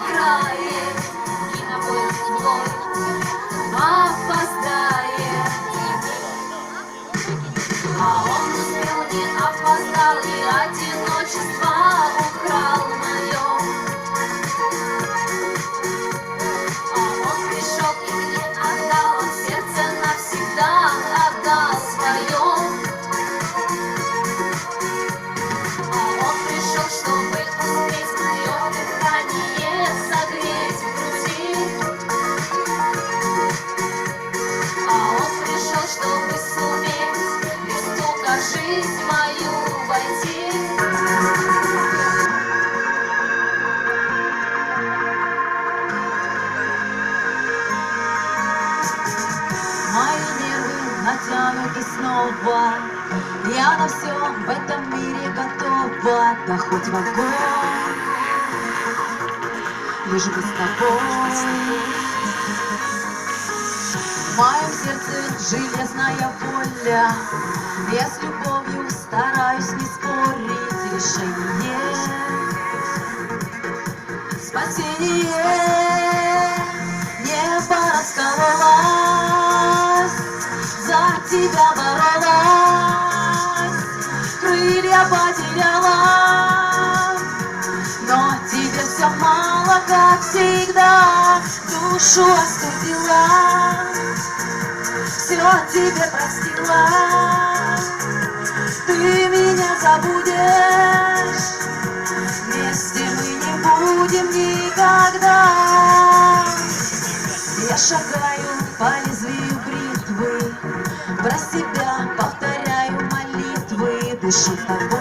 cry. Натянуты снова. Я на все в этом мире готова. Да хоть в огонь. Лишь бы с тобой. В моем сердце железная воля. Я с любовью стараюсь не спорить. Решение. Спасение тебя боролась Крылья потеряла. Но тебе все мало, как всегда Душу остудила Все тебе простила. Ты меня забудешь Вместе мы не будем никогда. Я шагаю по лезвию Про себя повторяю молитвы Дышу тобой